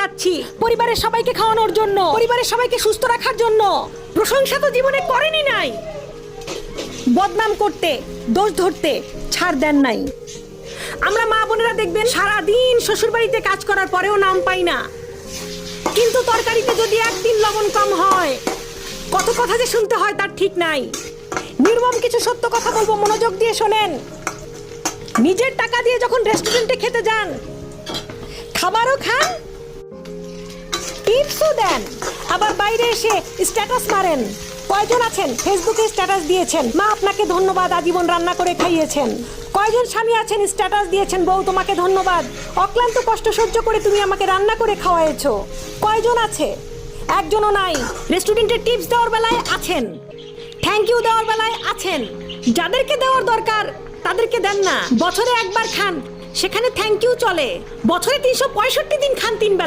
যাচ্ছি। পরিবারের সবাইকে খাওয়ানোর জন্য। পরিবারের সবাইকে সুস্থ রাখার জন্য। প্রশংসা তো জীবনে করেনি নাই। বদনাম করতে, দোষ ধরতে ছাড় দেন নাই। আমরা মা বোনেরা দেখবেন সারা দিন শ্বশুর বাড়িতে কাজ করার পরেও নাম পাই না। কিন্তু তরকারিতে যদি একদিন লবণ কম হয়, কত কথা যে শুনতে হয় তার ঠিক নাই। নির্মম কিছু সত্য কথা বলব, মনোযোগ দিয়ে শোনেন। নিজের টাকা দিয়ে যখন রেস্টুরেন্টে খেতে যান, খাবারও খান টিপসও দেন। আবার বাইরে এসে স্ট্যাটাস মারেন। কয়জন আছেন? ফেসবুকে স্ট্যাটাস দিয়েছেন। মা আপনাকে ধন্যবাদ, আজীবন রান্না করে খাইয়েছেন। কয়জন স্বামী আছেন? স্ট্যাটাস দিয়েছেন, বউ তোমাকে ধন্যবাদ। অক্লান্ত কষ্ট সহ্য করে তুমি আমাকে রান্না করে খাওয়াইছো কয়জন আছে? একজনও নাই। রেস্টুরেন্টের টিপস দেওয়ার বেলায় আছেন। থ্যাংক ইউ দেওয়ার বেলায় আছেন। যাদেরকে দেওয়ার দরকার, তাদেরকে দেন না। বছরে একবার খান। সেখানে থ্যাংক ইউ চলে। বছরে তিনশো পঁয়ষট্টি দিন খান তিন বেলা।